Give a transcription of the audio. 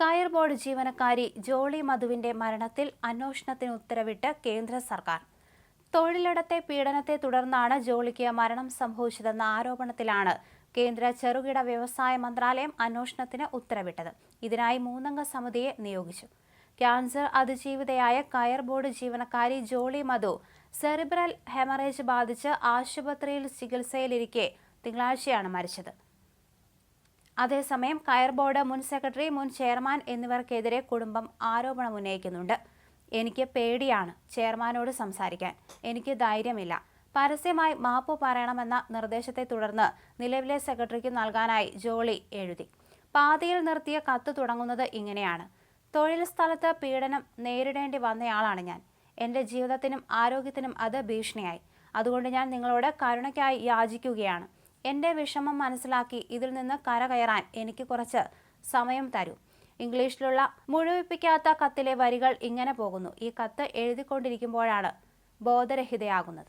കയർ ബോർഡ് ജീവനക്കാരി ജോളി മധുവിന്റെ മരണത്തിൽ അന്വേഷണത്തിന് ഉത്തരവിട്ട് കേന്ദ്ര സർക്കാർ. തൊഴിലിടത്തെ പീഡനത്തെ തുടർന്നാണ് ജോളിക്ക് മരണം സംഭവിച്ചതെന്ന ആരോപണത്തിലാണ് കേന്ദ്ര ചെറുകിട വ്യവസായ മന്ത്രാലയം അന്വേഷണത്തിന് ഉത്തരവിട്ടത്. ഇതിനായി മൂന്നംഗ സമിതിയെ നിയോഗിച്ചു. ക്യാൻസർ അതിജീവിതയായ കയർ ബോർഡ് ജീവനക്കാരി ജോളി മധു സെറിബ്രൽ ഹെമറേജ് ബാധിച്ച് ആശുപത്രിയിൽ ചികിത്സയിലിരിക്കെ തിങ്കളാഴ്ചയാണ് മരിച്ചത്. അതേസമയം കയർ ബോർഡ് മുൻ സെക്രട്ടറി മുൻ ചെയർമാൻ എന്നിവർക്കെതിരെ കുടുംബം ആരോപണം ഉന്നയിക്കുന്നുണ്ട്. എനിക്ക് പേടിയാണ് ചെയർമാനോട് സംസാരിക്കാൻ. എനിക്ക് ധൈര്യമില്ല. പരസ്യമായി മാപ്പ് പറയണമെന്ന നിർദ്ദേശത്തെ തുടർന്ന് നിലവിലെ സെക്രട്ടറിക്ക് നൽകാനായി ജോളി എഴുതി. പാതിയിൽ നിർത്തിയ കത്ത് തുടങ്ങുന്നത് ഇങ്ങനെയാണ്. തൊഴിൽ സ്ഥലത്ത് പീഡനം നേരിടേണ്ടി വന്നയാളാണ് ഞാൻ. എന്റെ ജീവിതത്തിനും ആരോഗ്യത്തിനും അത് ഭീഷണിയായി. അതുകൊണ്ട് ഞാൻ നിങ്ങളോട് കരുണയ്ക്കായി യാചിക്കുകയാണ്. എന്റെ വിഷമം മനസ്സിലാക്കി ഇതിൽ നിന്ന് കരകയറാൻ എനിക്ക് കുറച്ച് സമയം തരൂ. ഇംഗ്ലീഷിലുള്ള മുഴുവിപ്പിക്കാത്ത കത്തിലെ വരികൾ ഇങ്ങനെ പോകുന്നു. ഈ കത്ത് എഴുതിക്കൊണ്ടിരിക്കുമ്പോഴാണ് ബോധരഹിതയാകുന്നത്.